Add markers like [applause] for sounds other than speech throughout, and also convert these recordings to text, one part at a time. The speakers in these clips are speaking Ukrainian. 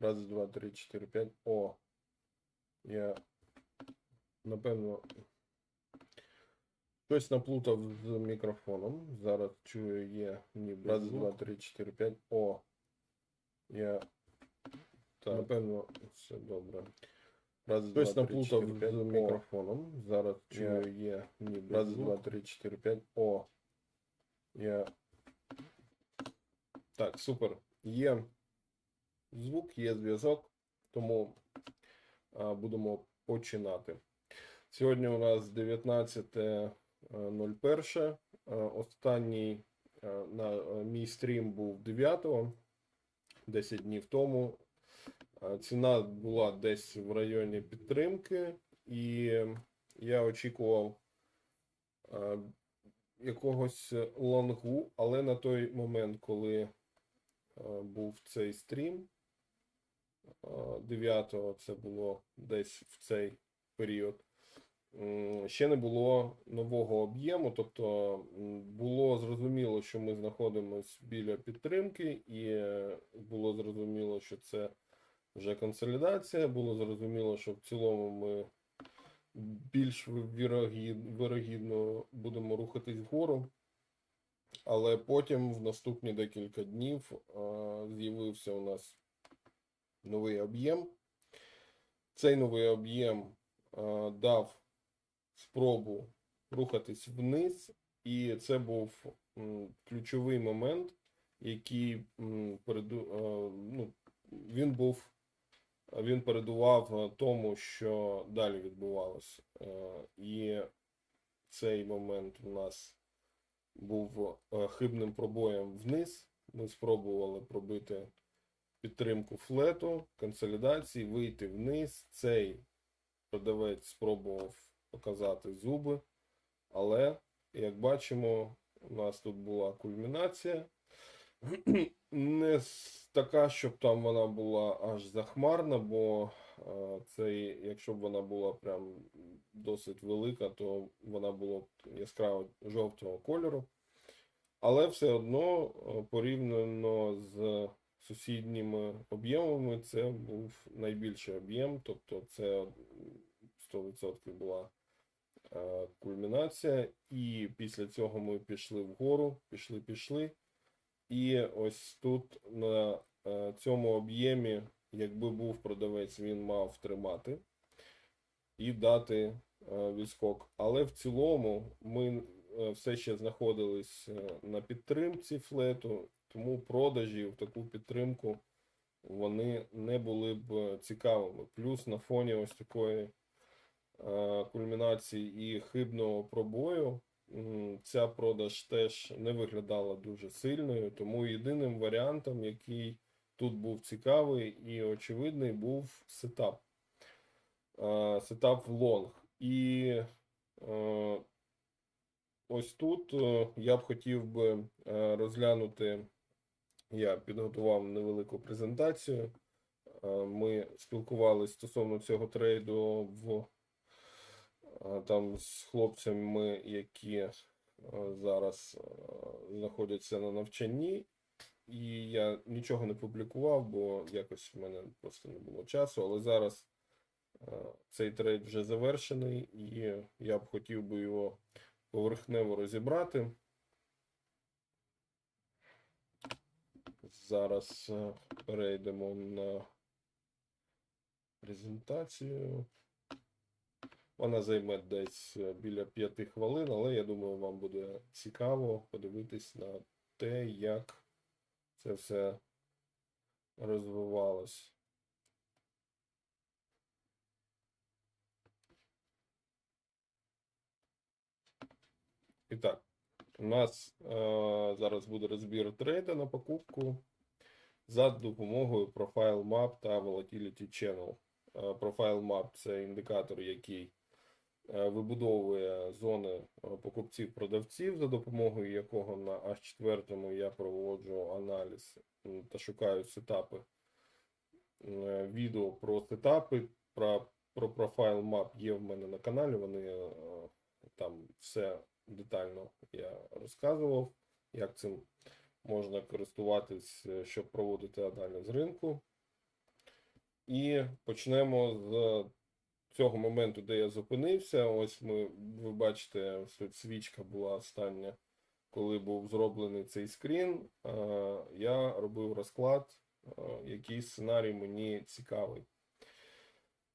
Раз, два, три, чотири, п'ять. О. Я напевно. Щось наплутав з мікрофоном. Зараз чую є ніби. Раз, два, три, чотири, п'ять. О. Я. Так, напевно, все добре. Раз, Щось два, три, наплутав чотири, п'ять. з О. мікрофоном. Зараз чую є ніби. Раз, два, три, чотири, п'ять. О. Я. Так, супер. Є звук, є зв'язок, тому будемо починати. Сьогодні у нас 19.01. Е, Останній е, на е, мій стрім був 9 10 днів тому. Е, Ціна була десь в районі підтримки, і я очікував е, якогось лонгу, але на той момент, коли е, був цей стрім, 9-го це було десь в цей період. Ще не було нового об'єму, тобто було зрозуміло, що ми знаходимося біля підтримки, і е, було зрозуміло, що це вже консолідація. Було зрозуміло, що в цілому ми більш вірогід- вірогідно будемо рухатись вгору. Але потім в наступні декілька днів з'явився у нас новий об'єм. Цей новий об'єм дав спробу рухатись вниз, і це був ключовий момент, який ну, він був. Він передував тому, що далі відбувалося. І цей момент у нас був е, хибним пробоєм вниз. Ми спробували пробити підтримку флету, консолідації, вийти вниз. Цей продавець спробував показати зуби, але, як бачимо, у нас тут була кульмінація. [clears throat] Не така, щоб там вона була аж захмарна, бо е, цей, якщо б вона була прям досить велика, то вона була б яскраво жовтого кольору. Але все одно е, порівняно з сусідніми об'ємами, це був найбільший об'єм, тобто це 100% була е, кульмінація. І після цього ми пішли вгору, пішли, пішли. І ось тут на е, цьому об'ємі, якби був продавець, він мав тримати і дати е, відскок. Але в цілому ми все ще знаходились на підтримці флету, тому продажі в таку підтримку вони не були б цікавими. Плюс на фоні ось такої е, кульмінації і хибного пробою. Ця продаж теж не виглядала дуже сильною, тому єдиним варіантом, який тут був цікавий і очевидний, був сетап. Е, Сетап в лонг. І е, ось тут е, я б хотів би е, розглянути, я підготував невелику презентацію. Е, Ми спілкувалися стосовно цього трейду в там з хлопцями, які е, зараз е, знаходяться на навчанні, і я нічого не публікував, бо якось в мене просто не було часу. Але зараз е, цей трейд вже завершений, і я б хотів би його поверхнево розібрати. Зараз е, перейдемо на презентацію. Вона займе десь е, біля п'яти хвилин, але я думаю, вам буде цікаво подивитись на те, як це все розвивалось. І так, у нас е, зараз буде розбір трейда на покупку за допомогою Profile Map та Volatility Channel. Е, Profile Map це індикатор, який е, вибудовує зони е, покупців-продавців, за допомогою якого на H4 я проводжу аналіз та шукаю сетапи. Е, Відео про сетапи, про, про Profile Map є в мене на каналі. Вони там все детально я розказував, як цим можна користуватись, е, щоб проводити аналіз ринку. І почнемо з цього моменту, де я зупинився. Ось ми, ви бачите, свічка була остання, коли був зроблений цей скрін. Е, Я робив розклад, е, який сценарій мені цікавий.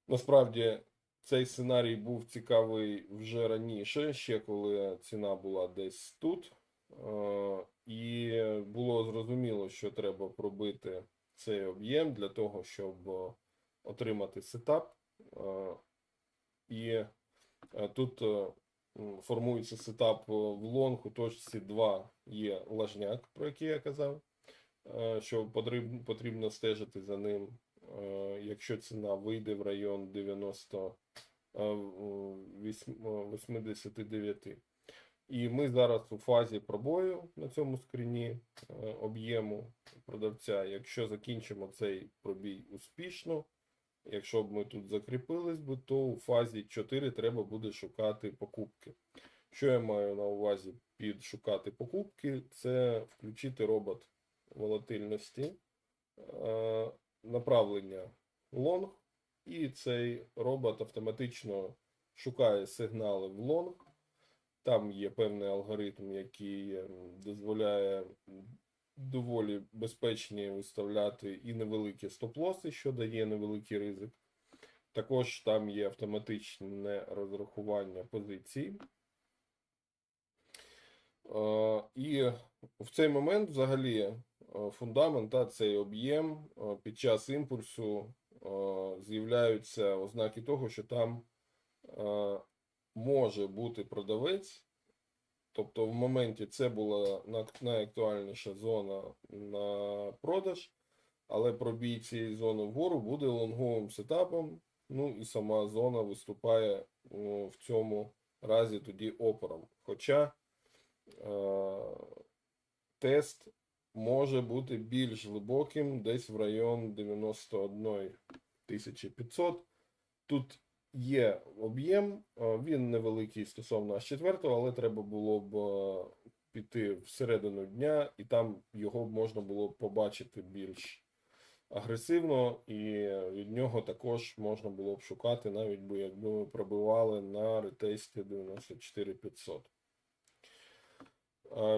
Насправді, цей сценарій був цікавий вже раніше, ще коли ціна була десь тут. Е, І було зрозуміло, що треба пробити цей об'єм для того, щоб отримати сетап. Е, І е, тут формується сетап в лонг у точці 2 є лажняк, про який я казав, що потрібно стежити за ним. Е, Якщо ціна вийде в район 90, е, в- вісьм- е, 89. І ми зараз у фазі пробою на цьому скріні е, об'єму продавця. Якщо закінчимо цей пробій успішно, якщо б ми тут закріпились би, то у фазі 4 треба буде шукати покупки. Що я маю на увазі під шукати покупки? Це включити робот волатильності, е, направлення лонг, і цей робот автоматично шукає сигнали в лонг. Там є певний алгоритм, який ем, дозволяє доволі безпечні виставляти і невеликі стоп-лоси, що дає невеликий ризик. Також там є автоматичне розрахування позицій. Е, І в цей момент взагалі фундамент та цей об'єм е, під час імпульсу е, з'являються ознаки того, що там е, може бути продавець. Тобто в моменті це була найактуальніша зона на продаж, але пробій цієї зони вгору буде лонговим сетапом. Ну і сама зона виступає о, в цьому разі тоді опором. Хоча е, тест може бути більш глибоким, десь в район 91 500. Тут є об'єм, е, він невеликий стосовно H4, але треба було б е, піти всередину дня, і там його можна було б побачити більш агресивно, і від нього також можна було б шукати, навіть би якби ми пробивали на ретесті 94 500. Е,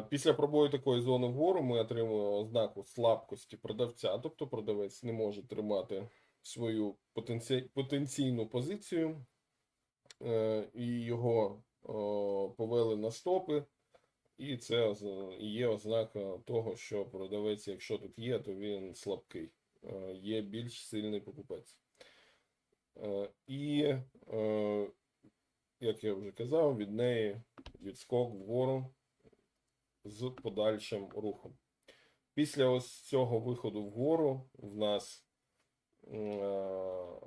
Після пробою такої зони вгору ми отримуємо ознаку слабкості продавця, тобто продавець не може тримати свою потенці... потенційну позицію, е, і його повели на стопи. І це є ознака того, що продавець, якщо тут є, то він слабкий, Е, є більш сильний покупець. Е, І, як я вже казав, від неї відскок вгору з подальшим рухом. Після ось цього виходу вгору в нас е,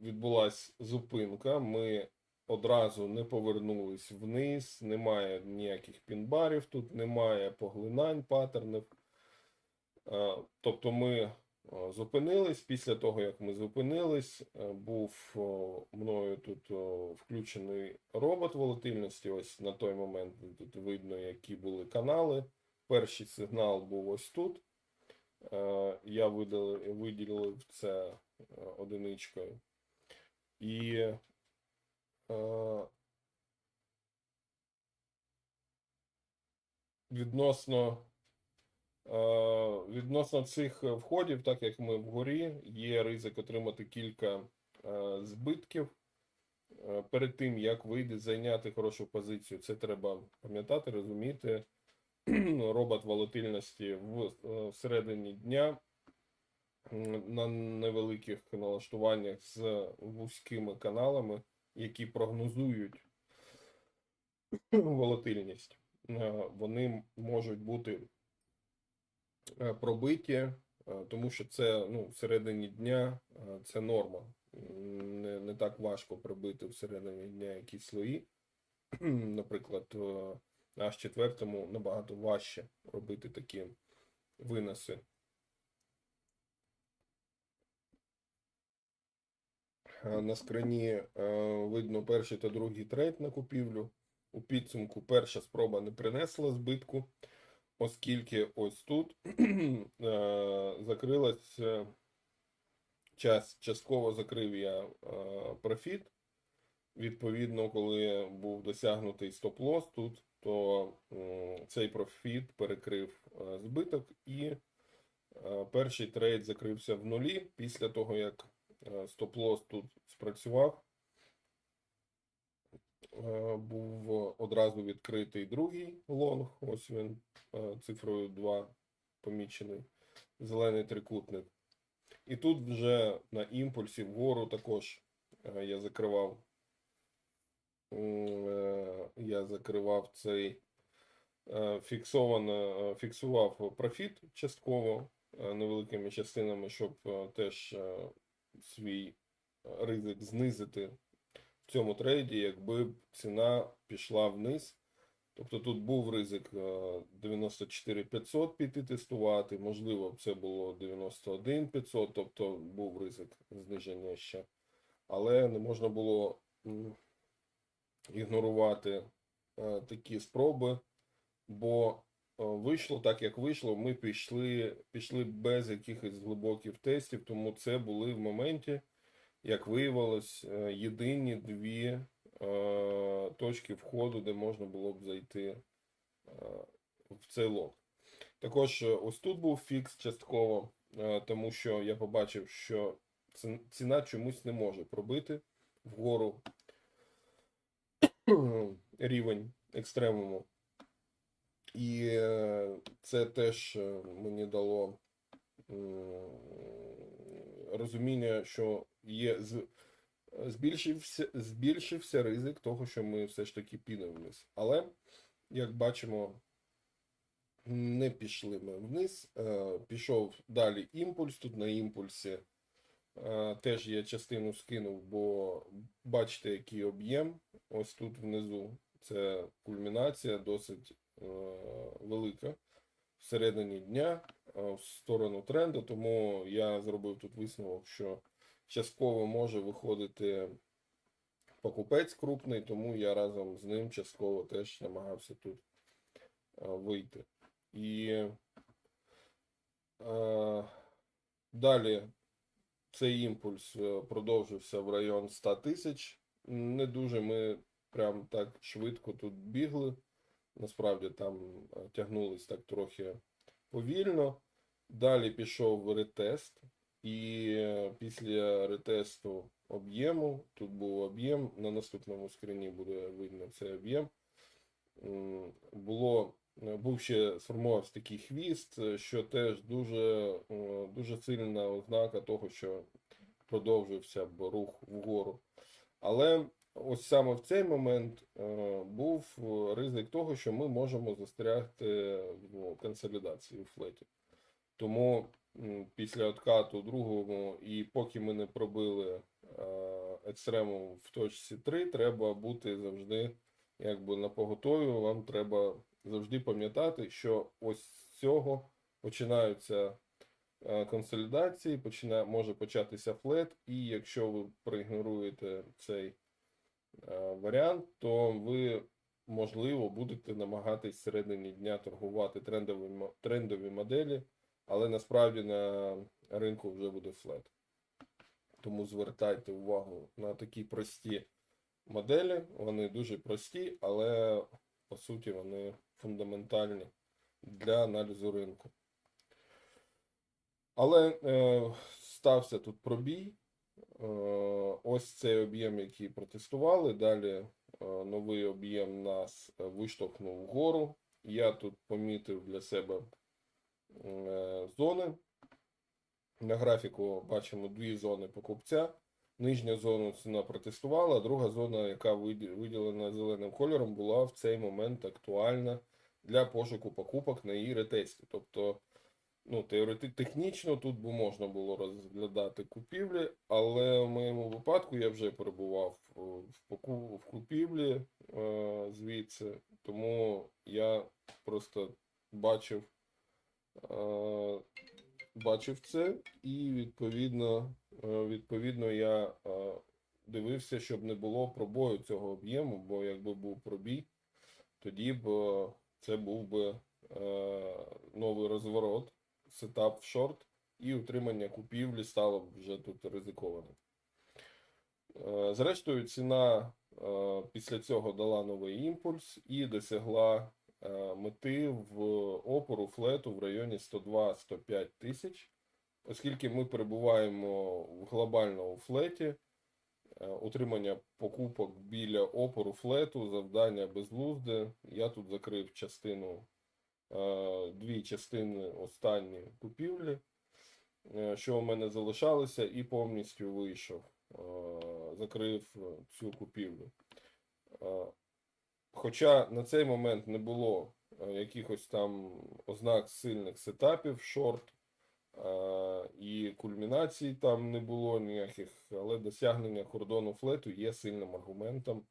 відбулася зупинка. Ми одразу не повернулись вниз, немає ніяких пінбарів, тут немає поглинань паттернів. Е, Тобто ми зупинились. Після того, як ми зупинились, е, був мною тут включений робот волатильності. Ось на той момент тут видно, які були канали. Перший сигнал був ось тут. Е, Я виділив це е, одиничкою. І е, відносно, е, відносно цих входів, так як ми вгорі, є ризик отримати кілька е, збитків. Е, Перед тим, як вийде зайняти хорошу позицію, це треба пам'ятати, розуміти. [clears throat] Робот волатильності в е, всередині дня на невеликих налаштуваннях з вузькими каналами, які прогнозують [clears throat] волатильність, е, вони можуть бути е, пробиті, е, тому що це ну, всередині дня е, це норма. Не, не так важко пробити всередині дня якісь слої. [clears throat] Наприклад, е, аж четвертому набагато важче робити такі виноси. Е, На скрині е, видно перший та другий трейд на купівлю. У підсумку перша спроба не принесла збитку, оскільки ось тут [clears throat] е, закрилась е, час, частково закрив я е, профіт. Відповідно, коли був досягнутий стоп-лосс тут, то цей профіт перекрив збиток і перший трейд закрився в нулі після того, як стоп-лосс тут спрацював. Е, Був одразу відкритий другий лонг, ось він е, цифрою 2 помічений, зелений трикутник. І тут вже на імпульсі вгору також е, я закривав я закривав цей фіксовано, фіксував профіт частково невеликими частинами, щоб теж свій ризик знизити цьому трейді, якби ціна пішла вниз. Тобто тут був ризик е, 94 500 піти тестувати, можливо, це було 91 500, тобто був ризик зниження ще. Але не можна було ігнорувати е, такі спроби, бо е, вийшло так, як вийшло. Ми пішли, пішли без якихось глибоких тестів, тому це були в моменті, як виявилось, е, єдині дві е, точки входу, де можна було б зайти е, в цей лот. Також ось тут був фікс частково, тому що я побачив, що ціна чомусь не може пробити вгору [clears throat] рівень екстремуму. І це теж мені дало розуміння, що є з- збільшився, збільшився ризик того, що ми все ж таки підемо вниз. Але, як бачимо, не пішли ми вниз. Е, Пішов далі імпульс. Тут на імпульсі е, теж я частину скинув, бо бачите, який об'єм. Ось тут внизу. Це кульмінація досить е, велика всередині дня в сторону тренду. Тому я зробив тут висновок, що частково може виходити покупець крупний, тому я разом з ним частково теж намагався тут е, вийти. І е, далі цей імпульс е, продовжився в район 100 тисяч. Не дуже ми прям так швидко тут бігли. Насправді там е, тягнулись так трохи повільно. Далі пішов ретест, і після ретесту об'єму, тут був об'єм, на наступному скріні буде видно цей об'єм. Було, е, був ще сформувався такий хвіст, що теж дуже, е, дуже сильна ознака того, що продовжився б рух вгору. Але ось саме в цей момент е, був ризик того, що ми можемо застрягти в консолідації у флеті. Тому після откату другому, і поки ми не пробили е, екстремум в точці 3, треба бути завжди якби на поготові. Вам треба завжди пам'ятати, що ось з цього починаються е, консолідації, починає, може початися флет, і якщо ви проігноруєте цей е, варіант, то ви, можливо, будете намагатись всередині дня торгувати трендові, трендові моделі, але насправді на ринку вже буде флет. Тому звертайте увагу на такі прості моделі. Вони дуже прості, але по суті вони фундаментальні для аналізу ринку. Але е, стався тут пробій. Е, ось цей об'єм, який протестували. Далі е, новий об'єм нас виштовхнув вгору. Я тут помітив для себе зони. На графіку бачимо дві зони покупця. Нижня зона ціна протестувала, друга зона, яка виділена зеленим кольором, була в цей момент актуальна для пошуку покупок на її ретесті. Тобто, ну, технічно тут би можна було розглядати купівлі, але в моєму випадку я вже перебував е, в, купівлі е, звідси, тому я просто бачив, е, бачив це, і відповідно, е, відповідно я е, дивився, щоб не було пробою цього об'єму, бо якби був пробій, тоді б е, це був би е, новий розворот, сетап в шорт, і утримання купівлі стало б вже тут ризикованим. Е, Зрештою, ціна е, після цього дала новий імпульс і досягла е, мети в опору флету в районі 102-105 тисяч. Оскільки ми перебуваємо в глобальному флеті, е, утримання покупок біля опору флету, завдання безглузде. Я тут закрив частину, е, дві частини останні купівлі, е, що у мене залишалося, і повністю вийшов, е, закрив е, цю купівлю. Хоча на цей момент не було е, якихось там ознак сильних сетапів шорт, е, і кульмінацій там не було ніяких, але досягнення кордону флету є сильним аргументом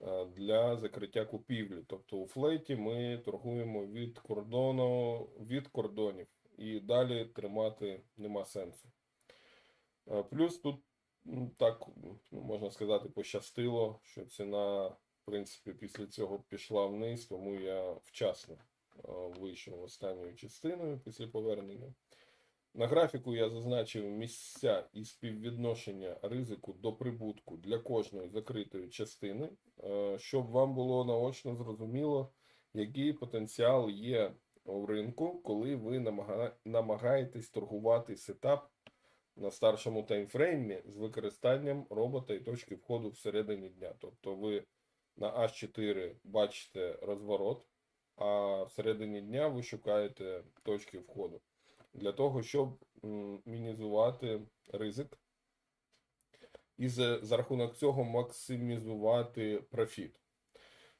е, для закриття купівлі. Тобто у флеті ми торгуємо від кордону від кордонів і далі тримати нема сенсу. Плюс тут так ну, можна сказати, пощастило, що ціна, принципі, після цього пішла вниз, тому я вчасно е, вийшов останньою частиною після повернення. На графіку я зазначив місця і співвідношення ризику до прибутку для кожної закритої частини, е, щоб вам було наочно зрозуміло, який потенціал є у ринку, коли ви намагаєтесь торгувати сетап на старшому таймфреймі з використанням робота і точки входу всередині дня. Тобто ви на H4 бачите розворот, а всередині дня ви шукаєте точки входу для того, щоб м, мінімізувати ризик і за, за рахунок цього максимізувати профіт.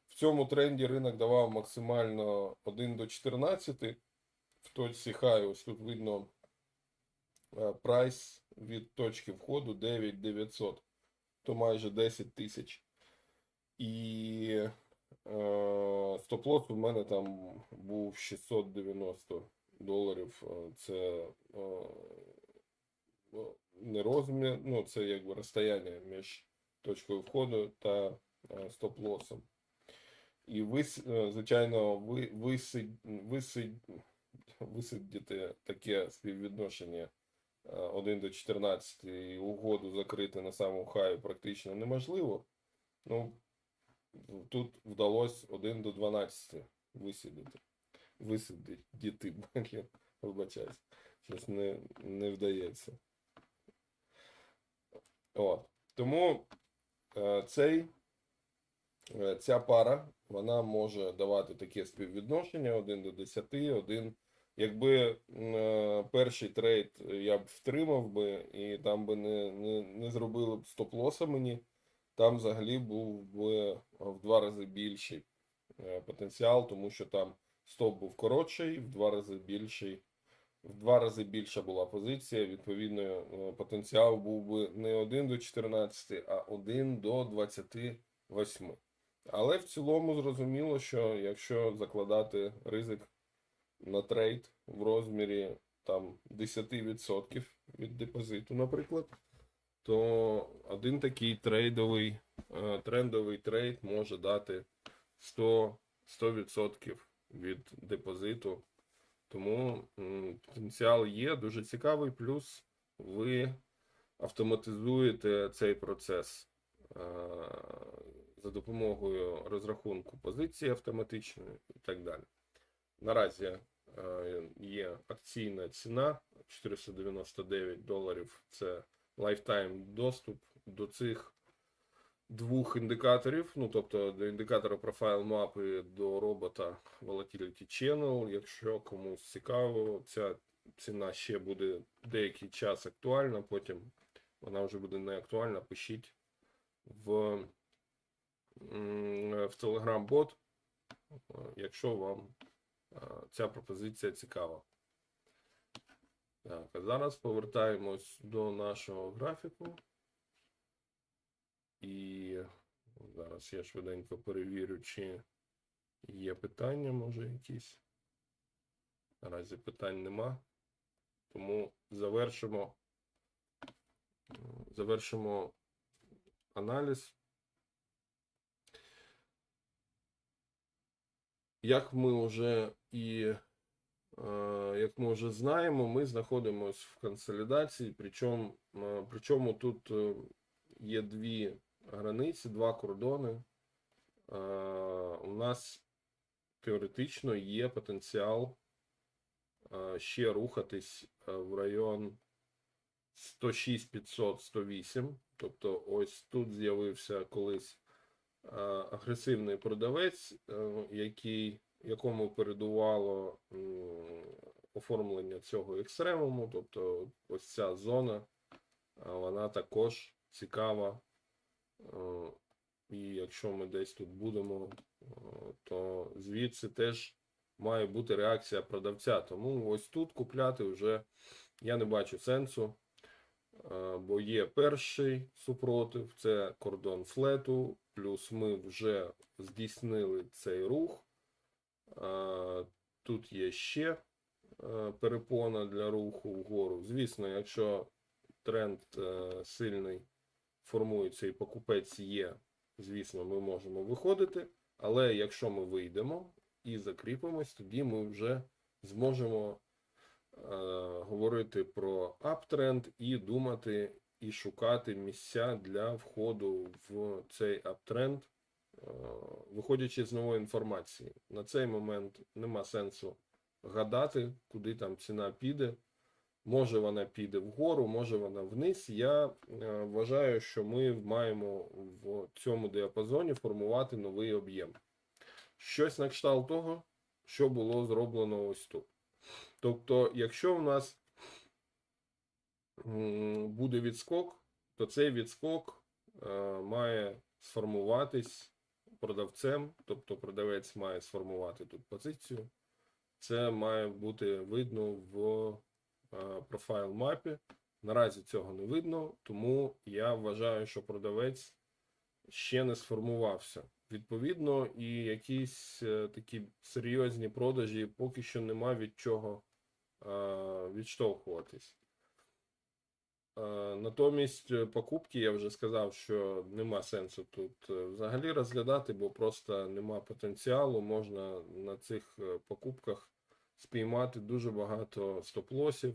В цьому тренді ринок давав максимально 1 до 14. В точці хай, ось тут видно е, прайс від точки входу 9900, то майже 10 тисяч. І е, стоп-лосс у мене там був 690 доларів. Е, Це е, ну, не розмір, ну це якби розстояння між точкою входу та е, стоп-лосом. І ви, е, звичайно, ви, висид, висид, висидіти таке співвідношення е, 1 до 14 і угоду закрити на самому хаю практично неможливо. Ну, тут вдалося 1 до 12 висидіти. Висидіти, [laughs] блін, вибачаюсь. Щось не, не вдається. От. Тому е, цей, е, ця пара, вона може давати таке співвідношення 1 до 10, 1. Якби е, перший трейд я б втримав би і там би не, не, не зробили б стоп-лоса мені, там взагалі був би в два рази більший е, потенціал, тому що там стоп був коротший, в два рази більший в два рази більша була позиція. Відповідно, е, потенціал був би не 1 до 14, а 1 до 28. Але в цілому зрозуміло, що якщо закладати ризик на трейд в розмірі там 10% від депозиту, наприклад, то один такий трейдовий, е, трендовий трейд може дати 100, 100% від депозиту. Тому потенціал є дуже цікавий, плюс ви автоматизуєте цей процес е, за допомогою розрахунку позиції автоматичної і так далі. Наразі е, є акційна ціна 499 доларів. Це лайфтайм доступ до цих двох індикаторів, ну тобто до індикатора Map і до робота Volatility Channel. Якщо комусь цікаво, ця ціна ще буде деякий час актуальна, потім вона вже буде не актуальна. Пишіть в, в Telegram-бот, якщо вам е, ця пропозиція цікава. Так, а зараз повертаємось до нашого графіку. І зараз я швиденько перевірю, чи є питання, може, якісь. Наразі питань нема. Тому завершимо, завершимо аналіз. Як ми вже і Як ми вже знаємо, ми знаходимося в консолідації, причому, е, причому тут е, є дві границі, два кордони. Е, У нас теоретично є потенціал ще рухатись в район 106 500 108. Тобто, ось тут з'явився колись агресивний продавець, який, якому передувало оформлення цього екстремуму. Тобто, ось ця зона, вона також цікава. Е, І якщо ми десь тут будемо, е, то звідси теж має бути реакція продавця. Тому ось тут купляти вже я не бачу сенсу. Е, Бо є перший супротив, це кордон флету, плюс ми вже здійснили цей рух. Е, Тут є ще е, перепона для руху вгору. Звісно, якщо тренд е, сильний формується і покупець є, звісно, ми можемо виходити. Але якщо ми вийдемо і закріпимось, тоді ми вже зможемо говорити про аптренд і думати і шукати місця для входу в цей аптренд, виходячи з нової інформації. На цей момент нема сенсу гадати, куди там ціна піде. Може вона піде вгору, може вона вниз. Я е, вважаю, що ми маємо в цьому діапазоні формувати новий об'єм. Щось на кшталт того, що було зроблено ось тут. Тобто, якщо в нас буде відскок, то цей відскок е, має сформуватись продавцем, тобто продавець має сформувати тут позицію. Це має бути видно в е, профайл мапі. Наразі цього не видно, тому я вважаю, що продавець ще не сформувався. Відповідно, і якісь е, такі серйозні продажі поки що нема від чого е, відштовхуватись. Е, Натомість е, покупки я вже сказав, що нема сенсу тут е, взагалі розглядати, бо просто нема потенціалу. Можна на цих покупках спіймати дуже багато стоп-лосів,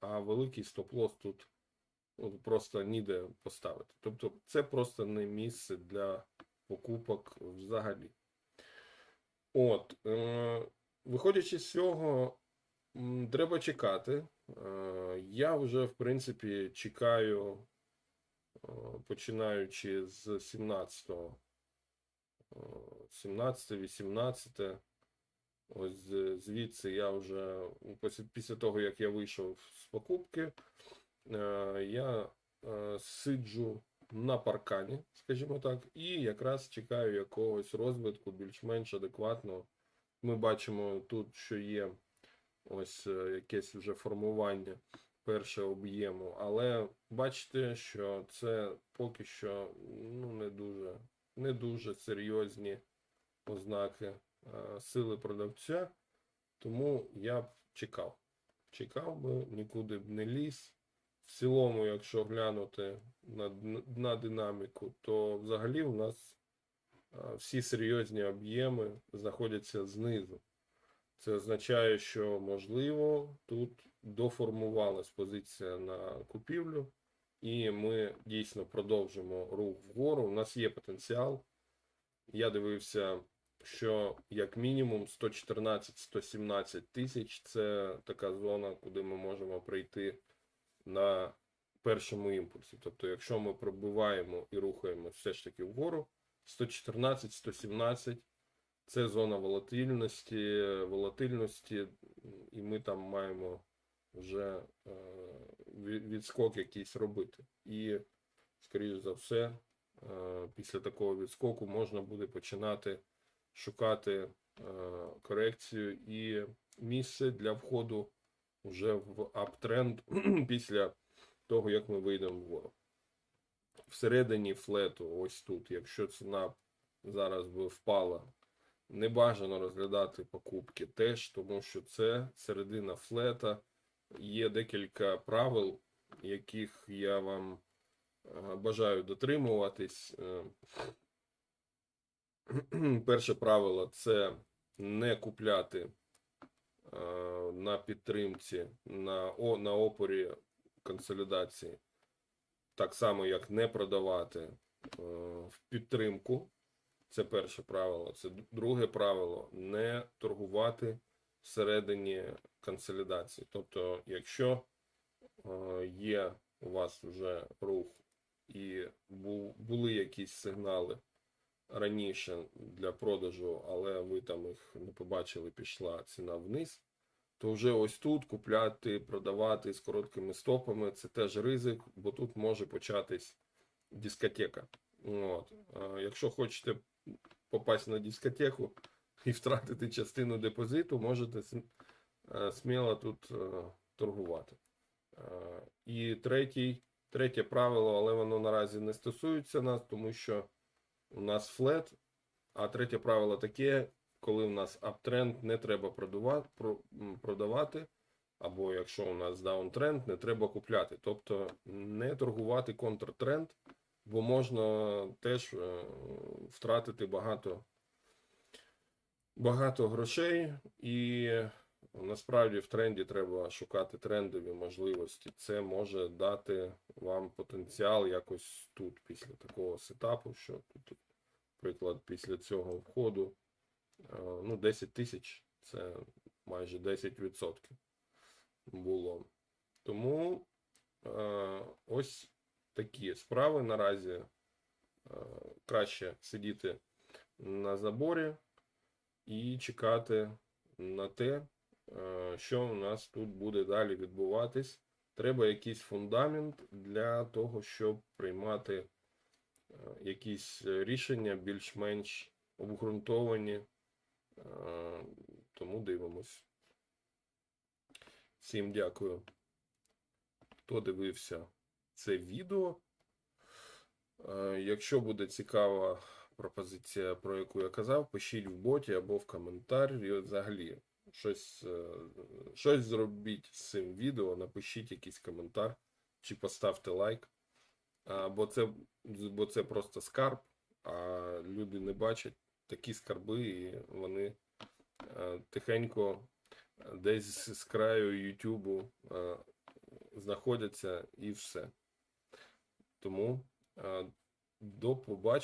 а великий стоп-лос тут ну, просто ніде поставити. Тобто це просто не місце для покупок взагалі. От, виходячи з цього, треба чекати. Е, я вже, в принципі, чекаю, е, починаючи з 17-го, е, 17-18. Ось звідси я вже після- того, як я вийшов з покупки, е, я сиджу на паркані, скажімо так, і якраз чекаю якогось розвитку більш-менш адекватного. Ми бачимо тут, що є ось е, якесь вже формування першого об'єму, але бачите, що це поки що ну, не дуже, не дуже серйозні ознаки е, сили продавця, тому я б чекав. Чекав би, нікуди б не ліз. В цілому, якщо глянути на, на динаміку, то взагалі у нас е, всі серйозні об'єми знаходяться знизу. Це означає, що можливо тут доформувалась позиція на купівлю, і ми дійсно продовжимо рух вгору. У нас є потенціал. Я дивився, що як мінімум 114-117 тисяч це така зона, куди ми можемо прийти на першому імпульсі. Тобто, якщо ми пробиваємо і рухаємо все ж таки вгору, 114-117 це зона волатильності, волатильності, і ми там маємо вже е, відскок якийсь робити. І, скоріш за все, е, після такого відскоку можна буде починати шукати е, корекцію і місце для входу вже в аптренд [clears throat] після того, як ми вийдемо вгору. Всередині флету, ось тут, якщо ціна зараз би впала, не бажано розглядати покупки теж, тому що це середина флета. Є декілька правил, яких я вам е, бажаю дотримуватись. Е, [clears throat] Перше правило це не купляти на підтримці, на, на опорі консолідації, так само як не продавати е, в підтримку. Це перше правило. Це друге правило не торгувати всередині консолідації. Тобто, якщо е, є у вас вже рух і були якісь сигнали раніше для продажу, але ви там їх не побачили, пішла ціна вниз, то вже ось тут купляти, продавати з короткими стопами це теж ризик, бо тут може початись дискотека. От. Якщо хочете попасть на дискотеку і втратити частину депозиту, можете е, сміло тут е, торгувати. Е, І третій, третє правило, але воно наразі не стосується нас, тому що у нас флет, а третє правило таке, коли у нас аптренд, не треба продавати, або якщо у нас даунтренд, не треба купляти. Тобто не торгувати контртренд, бо можна теж е, втратити багато, багато грошей, і насправді в тренді треба шукати трендові можливості. Це може дати вам потенціал якось тут, після такого сетапу, що тут, приклад, після цього входу, е, ну, 10 тисяч це майже 10% було. Тому е, ось такі справи наразі. Е, краще сидіти на заборі і чекати на те, е, що у нас тут буде далі відбуватись. Треба якийсь фундамент для того, щоб приймати е, якісь рішення більш-менш обґрунтовані. Тому дивимось. Всім дякую, хто дивився це відео. Е, Якщо буде цікава пропозиція, про яку я казав, пишіть в боті або в коментар. І взагалі щось, е, щось зробіть з цим відео, напишіть якийсь коментар чи поставте лайк. Бо це, бо це просто скарб, а люди не бачать такі скарби, і вони е, тихенько десь з краю Ютубу знаходяться і все. Тому е, до побачення.